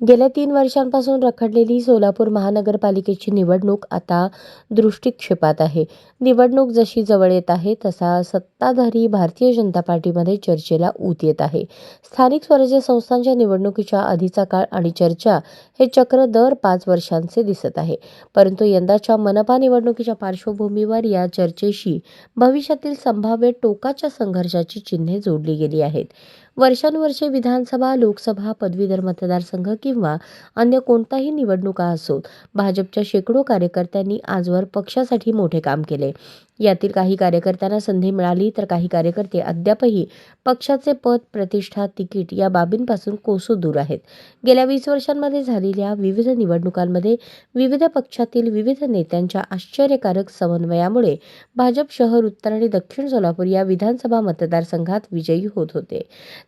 गेल्या तीन वर्षांपासून रखडलेली सोलापूर महानगरपालिकेची निवडणूक आता दृष्टिक्षेपात आहे. निवडणूक जशी जवळ येत आहे तसा सत्ताधारी भारतीय जनता पार्टीमध्ये चर्चेला ऊत येत आहे. स्थानिक स्वराज्य संस्थांच्या निवडणुकीच्या आधीचा काळ आणि चर्चा हे चक्र दर पाच वर्षांचे दिसत आहे. परंतु यंदाच्या मनपा निवडणुकीच्या पार्श्वभूमीवर या चर्चेशी भविष्यातील संभाव्य टोकाच्या संघर्षाची चिन्हे जोडली गेली आहेत. वर्षानुवर्षे विधानसभा लोकसभा पदवीधर मतदारसंघ किंवा अन्य कोणताही निवडणुका असोत भाजपच्या शेकडो कार्यकर्त्यांनी आजवर पक्षासाठी मोठे काम केले. यातील काही कार्यकर्त्यांना संधी मिळाली तर काही कार्यकर्ते अद्यापही पक्षाचे पद प्रतिष्ठा तिकीट या बाबींपासून कोसू दूर आहेत. गेल्या वीस वर्षांमध्ये झालेल्या विविध निवडणुकांमध्ये विविध पक्षातील विविध नेत्यांच्या आश्चर्यकारक समन्वयामुळे भाजप शहर उत्तर आणि दक्षिण सोलापूर या विधानसभा मतदारसंघात विजयी होत होते.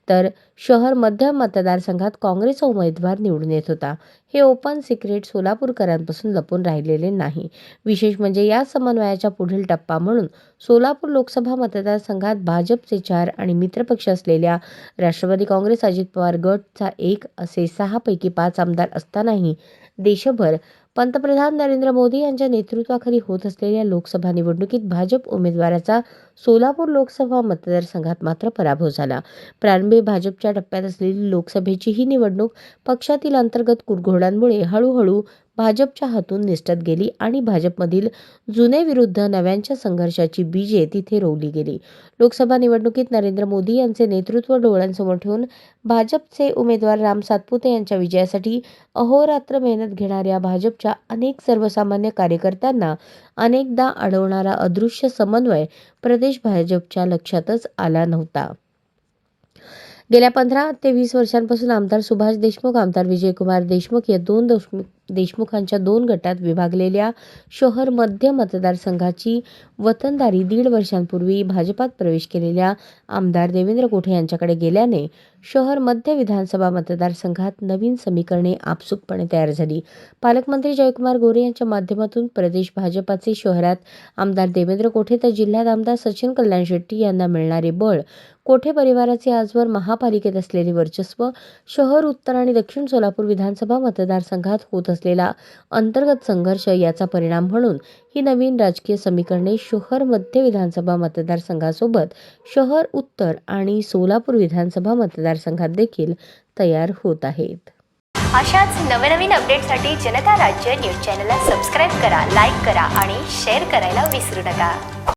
तर शहर मध्य मतदारसंघात काँग्रेसचा उमेदवार निवडून येत होता. हे ओपन सिक्रेट सोलापूरकरांपासून लपून राहिलेले नाही. विशेष म्हणजे या समन्वयाच्या पुढील टप्पा म्हणून सोलापूर लोकसभा मतदारसंघात भाजपचे चार आणि मित्रपक्ष असलेल्या राष्ट्रवादी काँग्रेस अजित पवार गटचा एक असे सहापैकी पाच आमदार असतानाही देशभर पंतप्रधान नरेंद्र मोदी यांच्या नेतृत्वाखाली होत असलेल्या लोकसभा निवडणुकीत भाजप उमेदवाराचा सोलापूर लोकसभा मतदारसंघात मात्र पराभव झाला. प्रारंभी भाजपच्या टप्प्यात असलेली लोकसभेची ही निवडणूक पक्षातील अंतर्गत कुरघोड्यांमुळे हळूहळू भाजपच्या हातून निसटत गेली आणि भाजपमधील जुने विरुद्ध नव्यांच्या संघर्षाची बीजे तिथे रोवली गेली. लोकसभा निवडणुकीत नरेंद्र मोदी यांचे नेतृत्व डोळ्यांसमोर ठेवून भाजपचे उमेदवार राम सातपुते यांच्या विजयासाठी अहोरात्र मेहनत घेणाऱ्या भाजप भाजपच्या अनेक सर्वसामान्य कार्यकर्त्यांना अनेकदा अडवणारा अदृश्य समन्वय प्रदेश भाजपच्या लक्षातच आला नव्हता. गेल्या पंधरा ते वीस वर्षांपासून आमदार सुभाष देशमुख आमदार विजयकुमार देशमुख या दोन देशमुखांच्या दोन गटात विभागलेल्या शहर मध्य मतदारसंघाची वतनदारी दीड वर्षांपूर्वी भाजपात प्रवेश केलेल्या आमदार देवेंद्र कोठे यांच्याकडे गेल्याने शहर मध्य विधानसभा मतदारसंघात नवीन समीकरणे आपसुकपणे तयार झाली. पालकमंत्री जयकुमार गोरे यांच्या माध्यमातून प्रदेश भाजपाचे शहरात आमदार देवेंद्र कोठे तर जिल्ह्यात आमदार सचिन कल्याण शेट्टी यांना मिळणारे बळ कोठे परिवाराचे आजवर महापालिकेत असलेले वर्चस्व शहर उत्तर आणि दक्षिण सोलापूर विधानसभा मतदारसंघात होत असलेला अंतर्गत संघर्ष याचा परिणाम म्हणून ही नवीन राजकीय समीकरणे शहर मध्य विधानसभा मतदारसंघासोबत शहर उत्तर आणि सोलापूर विधानसभा मतदारसंघात देखील तयार होत आहेत. अशाच नवनवीन अपडेटसाठी जनता राज्य न्यूज चॅनलला सबस्क्राईब करा लाईक करा आणि शेअर करायला विसरू नका.